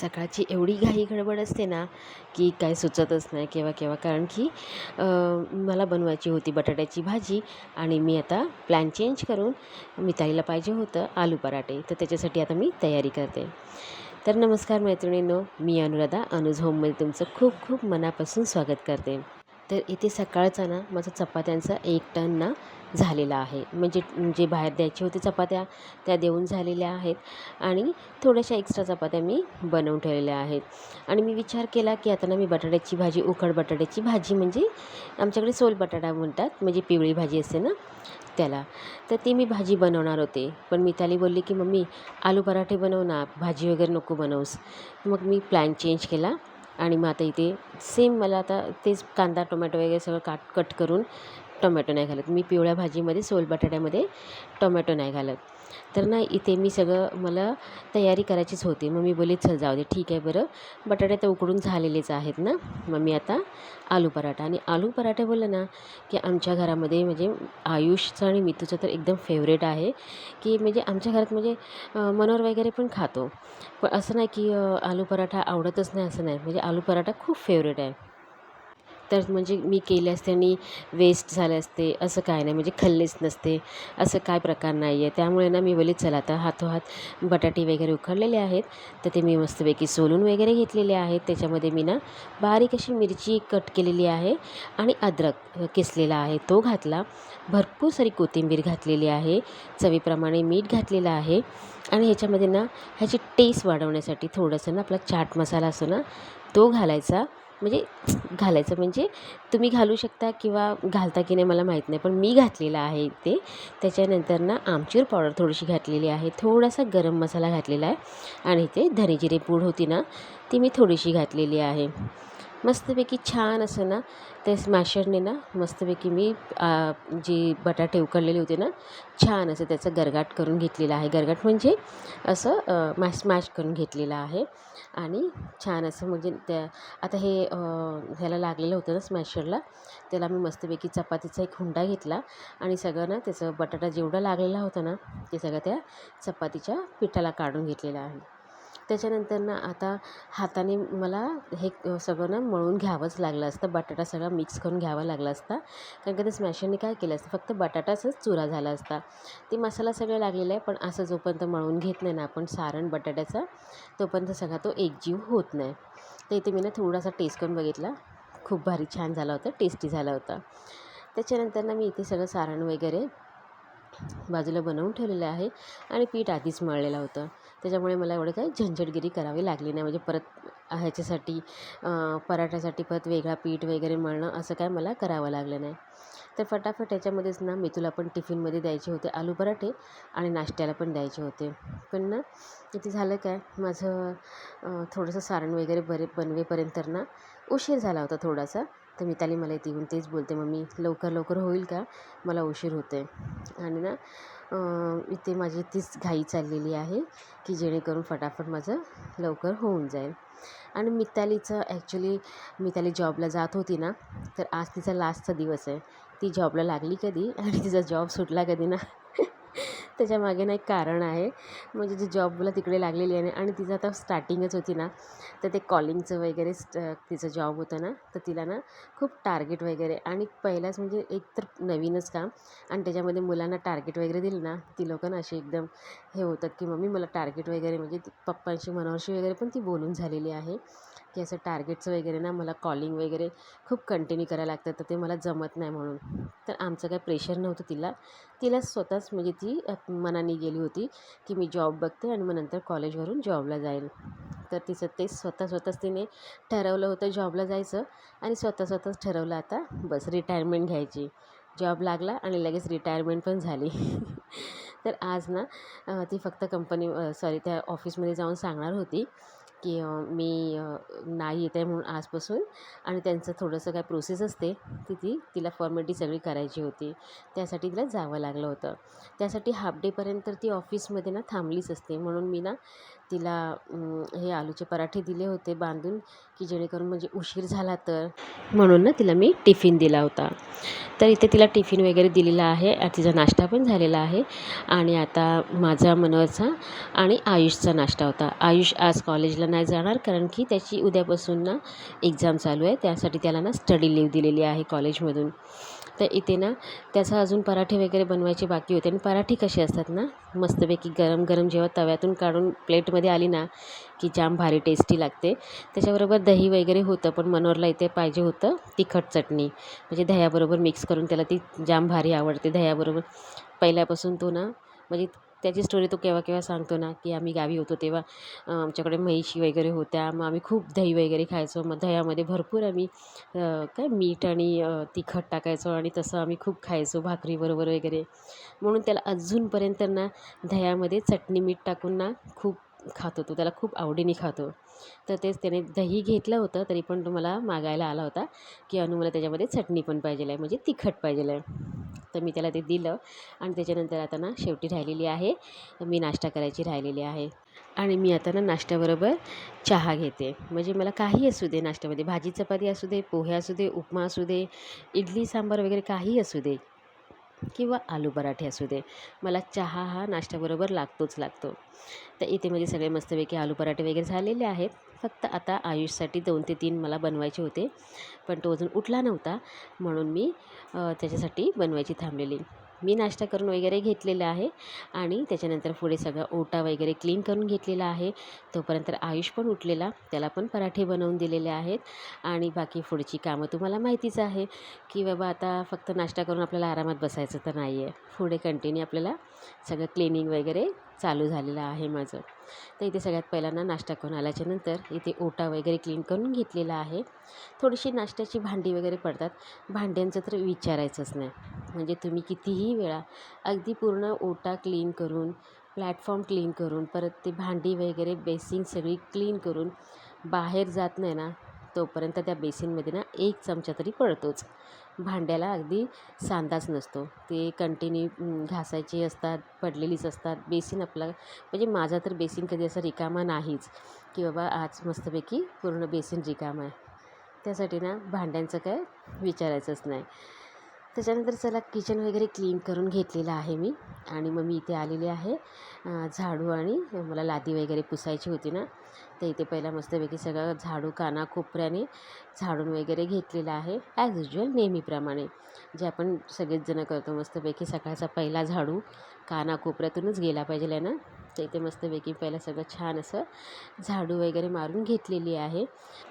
सकाळची एवढी घाई गडबड असते ना की काय सुचतच नाही केव्हा केव्हा. कारण की मला बनवायची होती बटाट्याची भाजी आणि मी आता प्लॅन चेंज करून मी ताईला पाहिजे होतं आलू पराठे. तर त्याच्यासाठी आता मी तयारी करते. तर नमस्कार मैत्रिणींनो मी अनुराधा अनुज होममध्ये तुमचं खूप खूप मनापासून स्वागत करते. तर इथे सकाळचा ना माझा चपात्यांचा एक टन ना झालेला आहे. म्हणजे जे बाहेर द्यायचे होते चपात्या त्या देऊन झालेल्या आहेत. आणि थोड्याशा एक्स्ट्रा चपात्या मी बनवून ठेवलेल्या आहेत. आणि मी विचार केला की आता ना मी बटाट्याची भाजी उखड बटाट्याची भाजी म्हणजे आमच्याकडे सोल बटाटा म्हणतात म्हणजे पिवळी भाजी असते ना त्याला. तर ती मी भाजी बनवणार होते. पण मी त्याला बोलली की मम्मी आलू पराठे बनव ना भाजी वगैरे नको बनवूस. मग मी प्लॅन चेंज केला. आणि मग आता इथे सेम मला आता तेच कांदा टोमॅटो वगैरे सगळं काट कट करून टोमॅटो नाही घालत. मी पिवळ्या भाजीमध्ये सोल बटाट्यामध्ये टोमॅटो नाही घालत. तर ना इथे मी सगळं मला तयारी करायचीच होती. मग मी बोलली चल जाऊ दे ठीक आहे बरं. बटाटे तर उकडून झालेलेच आहेत ना. मग मी आता आलू पराठा. आणि आलू पराठे बोललं ना की आमच्या घरामध्ये म्हणजे आयुषचं आणि मितूचं तर एकदम फेवरेट आहे. की म्हणजे आमच्या घरात म्हणजे मनोर वगैरे पण खातो. पण असं नाही की आलू पराठा आवडतच नाही असं नाही. म्हणजे आलू पराठा खूप फेवरेट आहे. तर म्हणजे मी केले असते आणि वेस्ट झाले असते. असं काय नाही म्हणजे खाल्लेच नसते. असं काय प्रकार नाही आहे त्यामुळे ना मी बोलले चला आता हातोहात बटाटे वगैरे उखळलेले आहेत. तर ते मी मस्तपैकी सोलून वगैरे घेतलेले आहेत. त्याच्यामध्ये मी ना बारीक अशी मिरची कट केलेली आहे आणि अद्रक किसलेला आहे. तो घातला. भरपूर सारी कोथिंबीर घातलेली आहे. चवीप्रमाणे मीठ घातलेलं आहे. आणि ह्याच्यामध्ये ना ह्याची टेस्ट वाढवण्यासाठी थोडंसं ना आपला चाट मसाला असतो ना तो घालायचा. म्हणजे घालायचं म्हणजे तुम्ही घालू शकता किंवा घालता की नाही मला माहीत नाही पण मी घातलेलं आहे ते. त्याच्यानंतर ना आमचूर पावडर थोडीशी घातलेली आहे थोडासा गरम मसाला घातलेला आहे. आणि ते धनेजिरे पूड होती ना ती मी थोडीशी घातलेली आहे. मस्तपैकी छान असं ना ते स्मॅशरने ना मस्तपैकी मी जी बटाटे उकडलेले होते ना छान असं त्याचं गरगाट करून घेतलेलं आहे. गरगाट म्हणजे असं मॅश स्मॅश करून घेतलेलं आहे. आणि छान असं म्हणजे त्या आता हे ह्याला लागलेलं होतं ना स्मॅशरला त्याला मी मस्तपैकी चपातीचा एक हुंडा घेतला आणि सगळं ना त्याचं बटाटा जेवढा लागलेला होता ना ते सगळं त्या चपातीच्या पिठाला काढून घेतलेलं आहे. त्याच्यानंतर ना आता हाताने मला हे सगळं ना मळून घ्यावंच लागलं असतं. बटाटा सगळा मिक्स करून घ्यावा लागला असता. कारण का ते स्मॅशरने काय केलं असतं? फक्त बटाटाचाच चुरा झाला असता. ते मसाला सगळं लागलेला आहे पण असं जोपर्यंत मळून घेत नाही ना आपण सारण बटाट्याचा तोपर्यंत सगळा तो एकजीव होत नाही. तर इथे मी ना थोडासा टेस्ट करून बघितला. खूप भारी छान झाला होता टेस्टी झाला होता. त्याच्यानंतर ना मी इथे सगळं सारण वगैरे बाजूला बनवून ठेवलेलं आहे आणि पीठ आधीच मळलेलं होतं. त्याच्यामुळे मला एवढं काही झंझटगिरी करावी लागली नाही. म्हणजे परत ह्याच्यासाठी पराठ्यासाठी परत वेगळा पीठ वगैरे मळणं असं काय मला करावं लागलं नाही. तर फटाफट याच्यामध्येच ना मितूला पण टिफिनमध्ये द्यायचे होते आलू पराठे आणि नाश्त्याला पण द्यायचे होते. पण ना इथे झालं काय माझं थोडंसं सारण वगैरे बरे बनवेपर्यंत ना उशीर झाला होता थोडासा. तर मिताली मला इथे येऊन तेच बोलते मम्मी लवकर लवकर होईल का? मला उशीर होतो आहे आणि ना इथे माझी तीच घाई चाललेली आहे की जेणेकरून फटाफट माझं लवकर होऊन जाईल. आणि मितालीचं ॲक्च्युली मिताली जॉबला जात होती ना तर आज तिचा लास्टचा दिवस आहे. ती जॉबला लागली कधी? आणि तिचा जॉब सुटला कधी ना? त्याच्यामागे ना एक कारण आहे. म्हणजे जी जॉबला तिकडे लागलेली आहे आणि तिचं आता स्टार्टिंगच होती ना तर ते कॉलिंगचं वगैरे तिचं जॉब होतं ना तर तिला ना खूप टार्गेट वगैरे आणि पहिलाच म्हणजे एक तर नवीनच काम आणि त्याच्यामध्ये मुलांना टार्गेट वगैरे दिलं ना ती लोकं ना अशी एकदम हे होतात की मम्मी मला टार्गेट वगैरे म्हणजे पप्पांशी मनोहरशी वगैरे पण ती बोलून झालेली आहे. की असं टार्गेटचं वगैरे ना मला कॉलिंग वगैरे खूप कंटिन्यू करायला लागतं तर ते मला जमत नाही म्हणून. तर आमचं काय प्रेशर नव्हतं तिला. तिला स्वतःच म्हणजे ती मनाने गेली होती की मी जॉब बघते आणि मग नंतर कॉलेजवरून जॉबला जाईल. तर तिचं ते स्वतः स्वतःच तिने ठरवलं होतं जॉबला जायचं आणि स्वतः स्वतःच ठरवलं आता बस रिटायरमेंट घ्यायची. जॉब लागला आणि लगेच रिटायरमेंट पण झाली. तर आज ना ती फक्त कंपनी सॉरी त्या ऑफिसमध्ये जाऊन सांगणार होती. की मी नाही येत आहे म्हणून आजपासून आणि त्यांचं थोडंसं काय प्रोसेस असते ती ती तिला फॉर्मॅलिटी सगळी करायची होती. त्यासाठी तिला जावं लागलं होतं. त्यासाठी हाफ डेपर्यंत ती ऑफिसमध्ये ना थांबलीच असते. म्हणून मी ना तिला हे आलूचे पराठे दिले होते बांधून की जेणेकरून म्हणजे उशीर झाला तर. म्हणून ना तिला मी टिफिन दिला होता. तर इथे तिला टिफिन वगैरे दिलेला आहे तिचा नाश्ता पण झालेला आहे. आणि आता माझा मनोहरचा आणि आयुषचा नाश्ता होता. आयुष आज कॉलेजला नाही जाणार कारण की त्याची उद्यापासून ना एक्झाम चालू आहे. त्यासाठी त्याला ना स्टडी लीव दिलेली आहे कॉलेजमधून. तर इथे ना त्याचा अजून पराठे वगैरे बनवायचे बाकी होते. आणि पराठे कसे असतात ना मस्तपैकी गरम गरम जेव्हा तव्यातून काढून प्लेटमध्ये आली ना की जाम भारी टेस्टी लागते. त्याच्याबरोबर दही वगैरे होतं पण मनोहरला इथे पाहिजे होतं तिखट चटणी. म्हणजे दह्याबरोबर मिक्स करून त्याला ती जाम भारी आवडते. दह्याबरोबर पहिल्यापासून तो ना म्हणजे त्याची स्टोरी तो केव्हा केव्हा सांगतो ना की आम्ही गावी होतो तेव्हा आमच्याकडे म्हैशी वगैरे होत्या. मग आम्ही खूप दही वगैरे खायचो. मग दह्यामध्ये भरपूर आम्ही काय मीठ आणि तिखट टाकायचो आणि तसं आम्ही खूप खायचो भाकरीबरोबर वगैरे. म्हणून त्याला अजूनपर्यंत ना दह्यामध्ये चटणी मीठ टाकून ना खूप खातो तो. त्याला खूप आवडीने खातो. तर तेच त्याने दही घेतलं होतं तरी पण तो मला मागायला आला होता की अनु मला त्याच्यामध्ये चटणी पण पाहिजे आहे म्हणजे तिखट पाहिजे आहे. तर मी त्याला ते दिलं आणि त्याच्यानंतर आता ना शेवटी राहिलेली आहे. मी नाश्ता करायची राहिलेली आहे. आणि मी आता ना नाश्त्याबरोबर चहा घेते. म्हणजे मला काही असू दे नाश्त्यामध्ये. भाजी चपाती असू दे पोहे असू दे उपमा असू दे इडली सांबार वगैरे काही असू दे. किंवा आलू पराठे असू दे. मला चहा हा नाश्त्याबरोबर लागतोच लागतो. तर इथे म्हणजे सगळे मस्तपैकी आलू पराठे वगैरे झालेले आहेत. फक्त आता आयुषसाठी दोन ते तीन मला बनवायचे होते. पण तो अजून उठला नव्हता. म्हणून मी त्याच्यासाठी बनवायची थांबलेली. मी नाश्ता करून वगैरे घेतलेला आहे आणि त्याच्यानंतर पुढे सगळं ओटा वगैरे क्लीन करून घेतलेला आहे. तोपर्यंत आयुष पण उठलेला त्याला पण पराठे बनवून दिलेले आहेत आणि बाकी पुढची कामं तुम्हाला माहितीच आहे की बाबा आता फक्त नाश्ता करून आपल्याला आरामात बसायचं तर नाही आहे पुढे कंटिन्यू आपल्याला सगळं क्लिनिंग वगैरे चालू झालेलं आहे माझं. तर इथे सगळ्यात पहिल्यांदा नाश्ता करून आल्याच्यानंतर इथे ओटा वगैरे क्लीन करून घेतलेला आहे. थोडीशी नाश्त्याची भांडी वगैरे पडतात. भांड्यांचं तर विचारायचंच नाही. म्हणजे तुम्ही कितीही वेळा अगदी पूर्ण ओटा क्लीन करून प्लॅटफॉर्म क्लीन करून परत ते भांडी वगैरे बेसिन सगळी क्लीन करून बाहेर जात नाही ना तोपर्यंत त्या बेसिनमध्ये ना एक चमचा तरी पडतोच. भांड्याला अगदी सांधाच नसतो. ते कंटिन्यू घासायचे असतात पडलेलीच असतात. बेसिन आपला म्हणजे माझा तर बेसिन कधी असा रिकामा नाहीच. की बाबा आज मस्तपैकी पूर्ण बेसिन रिकामा आहे. त्यासाठी ना भांड्यांचं काय विचारायचंच नाही. त्याच्यानंतर चला किचन वगैरे क्लीन करून घेतलेलं आहे मी. आणि मग मी इथे आलेली आहे. झाडू आणि मला लादी वगैरे पुसायची होती ना. तर इथे पहिला मस्तपैकी सगळं झाडू काना कोपऱ्याने झाडून वगैरे घेतलेलं आहे ॲज युजल नेहमीप्रमाणे. जे आपण सगळेच जणं करतो मस्तपैकी सकाळचा पहिला झाडू काना कोपऱ्यातूनच गेला पाहिजे ना? तर इथे मस्तपैकी पहिला सगळं छान असं झाडू वगैरे मारून घेतलेली आहे.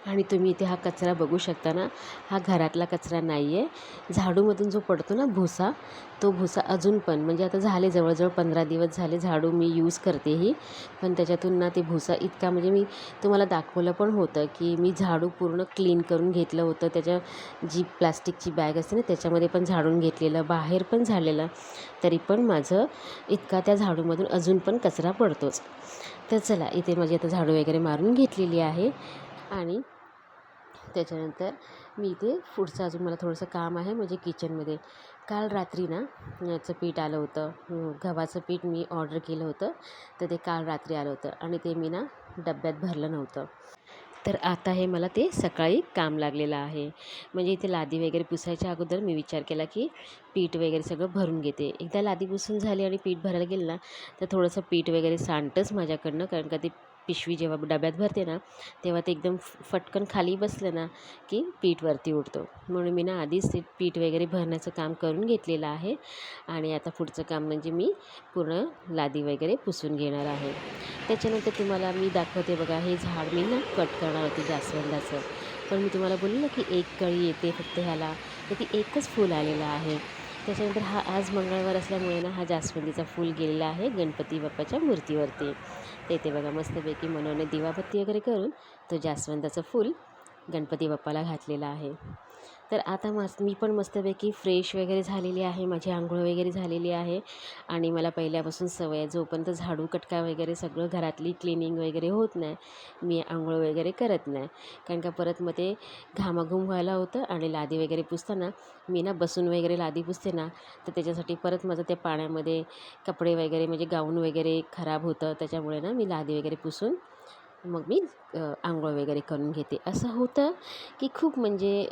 आणि तुम्ही इथे हा कचरा बघू शकता ना? हा घरातला कचरा नाही आहे झाडूमधून जो पडतो ना भुसा तो भुसा अजून पण म्हणजे आता झाले जवळजवळ पंधरा दिवस झाले झाडू मी यूज करते ही पण त्याच्यातून ना ते भुसा इतका म्हणजे म्हणजे मी तुम्हाला दाखवलं पण होतं की मी झाडू पूर्ण क्लीन करून घेतलं होतं. त्याच्या जी प्लास्टिकची बॅग असते ना त्याच्यामध्ये पण झाडून घेतलेलं बाहेर पण झालेलं तरी पण माझं इतका त्या झाडूमधून अजून पण कचरा पडतोच. तर चला इथे माझी आता झाडू वगैरे मारून घेतलेली आहे आणि त्याच्यानंतर मी इथे पुढचं अजून मला थोडंसं काम आहे म्हणजे किचनमध्ये. काल रात्री ना याचं पीठ आलं होतं. गव्हाचं पीठ मी ऑर्डर केलं होतं. तर ते काल रात्री आलं होतं आणि ते मी ना डब्यात भरलं नव्हतं. तर आता हे मला ते सकाळी काम लागलेलं आहे. म्हणजे इथे लादी वगैरे पुसायच्या अगोदर मी विचार केला की पीठ वगैरे सगळं भरून घेते. एकदा लादी पुसून झाली आणि पीठ भरायला गेलं ना तर थोडंसं पीठ वगैरे सांडतंच माझ्याकडनं कारण का ते पिशवी जेव्हा डब्यात भरते ना तेव्हा ते एकदम फटकन खाली बसलं ना की पीठ वरती उडतो. म्हणून मी ना आधीच ते पीठ वगैरे भरण्याचं काम करून घेतलेलं आहे. आणि आता पुढचं काम म्हणजे मी पूर्ण लादी वगैरे पुसून घेणार आहे. त्याच्यानंतर तुम्हाला मी दाखवते बघा हे झाड मी ना कट करणार होते जास्वंदाचं. पण मी तुम्हाला बोलले ना की एक कळी येते फक्त ह्याला. तर ती एकच फूल आलेलं आहे. त्याच्यानंतर हा आज मंगळवार असल्यामुळे ना हा जास्वंदीचा फूल गेलेला आहे गणपती बाप्पाच्या मूर्तीवरती. ते ते बघा मस्तपैकी मनोने दिवाबत्ती वगैरे करून तो जास्वंदाचं फूल गणपती बाप्पाला घातलेला आहे. तर आता मस्त मी पण मस्तपैकी फ्रेश वगैरे झालेली आहे. माझी आंघोळ वगैरे झालेली आहे. आणि मला पहिल्यापासून सवय आहे जोपर्यंत झाडू कटका वगैरे सगळं घरातली क्लिनिंग वगैरे होत नाही मी आंघोळ वगैरे करत नाही. कारण का परत मग ते घामाघूम व्हायला होतं आणि लादी वगैरे पुसताना मी ना बसून वगैरे लादी पुसते ना तर त्याच्यासाठी परत माझं त्या पाण्यामध्ये कपडे वगैरे म्हणजे गाऊन वगैरे खराब होतं त्याच्यामुळे ना मी लादी वगैरे पुसून मग मी आंघोळ वगैरे करून घेते. असं होतं की खूप म्हणजे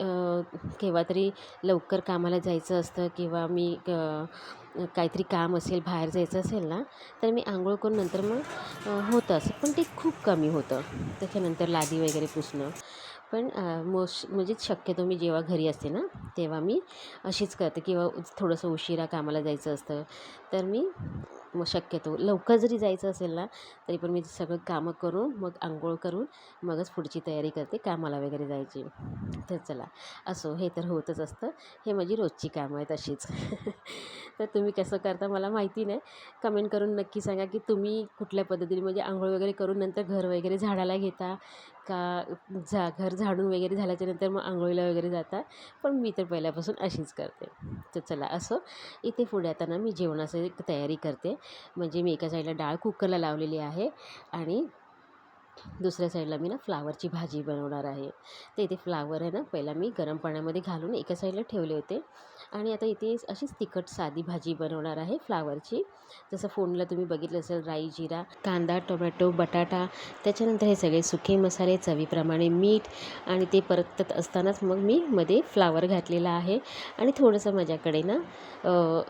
केव्हा तरी लवकर कामाला जायचं असतं किंवा मी काहीतरी काम असेल बाहेर जायचं असेल ना तर मी आंघोळ करून नंतर मग होतं असं. पण ते खूप कमी होतं. त्याच्यानंतर लादी वगैरे पुसणं. पण मोस्ट म्हणजे शक्यतो मी जेव्हा घरी असते ना तेव्हा मी अशीच करते किंवा थोडंसं उशिरा कामाला जायचं असतं. तर मी मग शक्यतो लवकर जरी जायचं असेल ना तरी पण मी सगळं कामं करून मग आंघोळ करून मगच पुढची तयारी करते कामाला वगैरे जायची. तर चला असो हे तर होतच असतं. हे माझी रोजची कामं आहेत अशीच. तर तुम्ही कसं करता मला माहिती नाही. कमेंट करून नक्की सांगा की तुम्ही कुठल्या पद्धतीने म्हणजे आंघोळ वगैरे करून नंतर घर वगैरे झाडाला घेता का झा घर झाडून वगैरे झाल्याच्यानंतर मग आंघोळीला वगैरे जाता. पण मी तर पहिल्यापासून अशीच करते. तर चला असं इथे पुढे आता ना मी जेवणाची तयारी करते. म्हणजे मी एका साईडला डाळ कुकरला लावलेली आहे आणि दुसऱ्या साईडला मी ना फ्लावरची भाजी बनवणार आहे. तर इथे फ्लावर आहे ना पहिला मी गरम पाण्यामध्ये घालून एका साईडला ठेवले होते. आणि आता इथे अशीच तिखट साधी भाजी बनवणार आहे फ्लावरची. जसं फोनला तुम्ही बघितलं असेल राई जिरा कांदा टोमॅटो बटाटा. त्याच्यानंतर हे सगळे सुके मसाले चवीप्रमाणे मीठ आणि ते परतत असतानाच मग मी मध्ये फ्लावर घातलेला आहे. आणि थोडंसं माझ्याकडे ना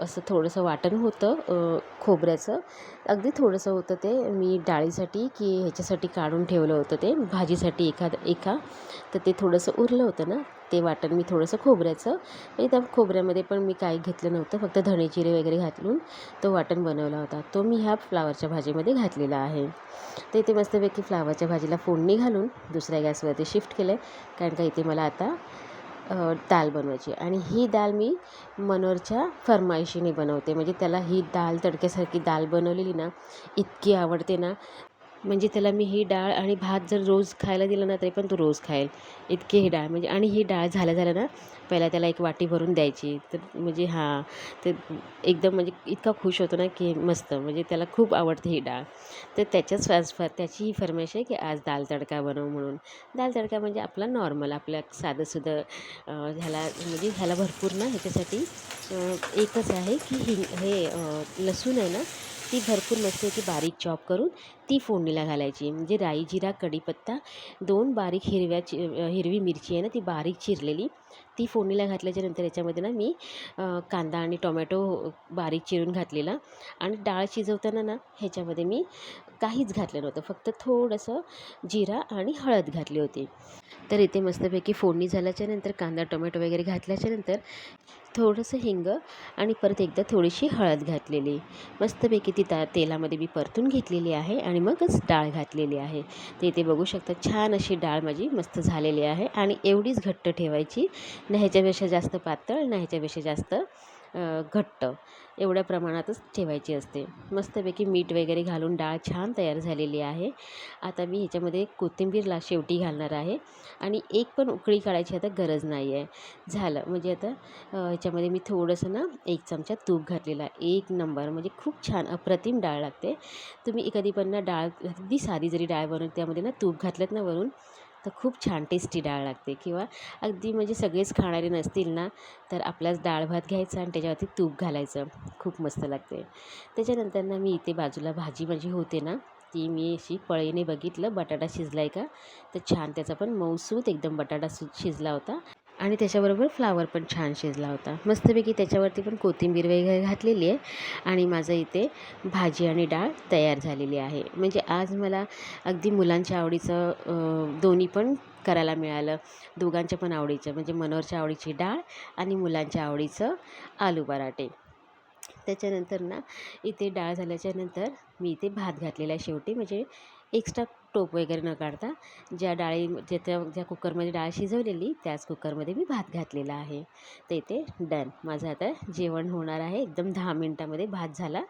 असं थोडंसं वाटण होतं खोबऱ्याचं. अगदी थोडंसं होतं ते. मी डाळीसाठी की ह्याच्यासाठी काढून ठेवलं होतं ते. भाजीसाठी एखाद एका. तर ते थोडंसं उरलं होतं ना. ते वाटण मी थोडंसं खोबऱ्याचं. म्हणजे त्या खोबऱ्यामध्ये पण मी काही घेतलं नव्हतं. फक्त धणे जिरे वगैरे घातलून तो वाटण बनवला होता. तो मी ह्या फ्लावरच्या भाजीमध्ये घातलेला आहे. तर इथे मस्तपैकी फ्लावरच्या भाजीला फोडणी घालून दुसऱ्या गॅसवरती शिफ्ट केलं आहे कारण का इथे मला आता दाल बनवायची आणि ही दाल मी मनोरच्या फरमाईशीने बनवते. म्हणजे त्याला ही दाल तडक्यासारखी दाल बनवलेली ना इतकी आवडते ना. म्हणजे त्याला मी ही डाळ आणि भात जर रोज खायला दिलं ना तरी पण तो रोज खाईल. इतकी ही डाळ म्हणजे आणि ही डाळ झाल्या झाल्या ना पहिला त्याला एक वाटी भरून द्यायची. तर म्हणजे हां तर एकदम म्हणजे इतका खुश होतो ना की मस्त म्हणजे त्याला खूप आवडते ही डाळ. तर त्याच्याच फॅस त्याची ही फरमाईश आहे की आज दाल तडका बनव म्हणून. दाल तडका म्हणजे आपला नॉर्मल आपल्या साधंसुधं ह्याला म्हणजे ह्याला भरपूर ना ह्याच्यासाठी एकच आहे की हिंग हे लसूण आहे ना ती भरपूर की बारीक चॉप करून ती फोडणीला घालायची. म्हणजे राई जिरा कढीपत्ता दोन बारीक हिरव्या चि हिरवी मिरची आहे ना ती बारीक चिरलेली. ती फोडणीला घातल्याच्यानंतर याच्यामध्ये ना मी कांदा आणि टोमॅटो बारीक चिरून घातलेला. आणि डाळ शिजवताना ना ह्याच्यामध्ये मी काहीच घातलं नव्हतं. फक्त थोडंसं जिरा आणि हळद घातली होती. तर इथे मस्तपैकी फोडणी झाल्याच्यानंतर कांदा टोमॅटो वगैरे घातल्याच्यानंतर थोडंसं हिंग आणि परत एकदा थोडीशी हळद घातलेली. मस्तपैकी ती ता तेलामध्ये मी परतून घेतलेली आहे आणि आणि मगच डाळ घातलेली आहे. ते इथे बघू शकता छान अशी डाळ माझी मस्त झालेली आहे आणि एवढीच घट्ट ठेवायची. ना ह्याच्यापेक्षा जास्त पातळ ना ह्याच्यापेक्षा जास्त घट्ट एवढ्या प्रमाणातच ठेवायची असते. मस्तपैकी मीठ वगैरे घालून डाळ छान तयार झालेली आहे. आता मी ह्याच्यामध्ये कोथिंबीरला शेवटी घालणार आहे. आणि एक पण उकळी काढायची आता गरज नाही आहे. झालं. म्हणजे आता ह्याच्यामध्ये मी थोडंसं ना एक चमचा तूप घातलेला एक नंबर. म्हणजे खूप छान अप्रतिम डाळ लागते. तुम्ही एखादी पण ना डाळ अगदी साधी जरी डाळ बनवून त्यामध्ये ना तूप घातलं ना वरून तर खूप छान टेस्टी डाळ लागते. किंवा अगदी म्हणजे सगळेच खाणारे नसतील ना तर आपल्याच डाळ भात घ्यायचा आणि त्याच्यावरती तूप घालायचं. खूप मस्त लागते. त्याच्यानंतर ना मी इथे बाजूला भाजी माझी होते ना ती मी अशी पळीने बघितलं. बटाटा शिजला आहे का? तर छान त्याचा पण मऊसूत एकदम बटाटा सु शिजला होता. आणि त्याच्याबरोबर फ्लावर पण छान शिजला होता. मस्तपैकी त्याच्यावरती पण कोथिंबीर वगैरे घातलेली आहे आणि माझं इथे भाजी आणि डाळ तयार झालेली आहे. म्हणजे आज मला अगदी मुलांच्या आवडीचं दोन्ही पण करायला मिळालं. दोघांच्या पण आवडीचं म्हणजे मनोहरच्या आवडीची डाळ आणि मुलांच्या आवडीचं आलू पराठे. त्याच्यानंतर ना इथे डाळ झाल्याच्यानंतर मी इथे भात घातलेला आहे शेवटी. म्हणजे एक्स्ट्रा टोप वगैरे न काढता ज्या डाळी ज्याच्या ज्या कुकरमध्ये डाळ शिजवलेली त्याच कुकरमध्ये मी भात घातलेला आहे. तर इथे डन. माझं आता जेवण होणार आहे. एकदम दहा मिनटामध्ये भात झाला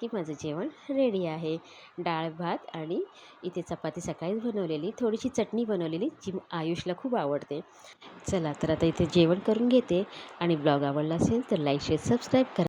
की माझं जेवण रेडी आहे. डाळ भात आणि इथे चपाती सकाळीच बनवलेली. थोडीशी चटणी बनवलेली जी आयुषला खूप आवडते. चला तर आता इथे जेवण करून घेते. आणि ब्लॉग आवडला असेल तर लाईक शेअर सबस्क्राईब करा.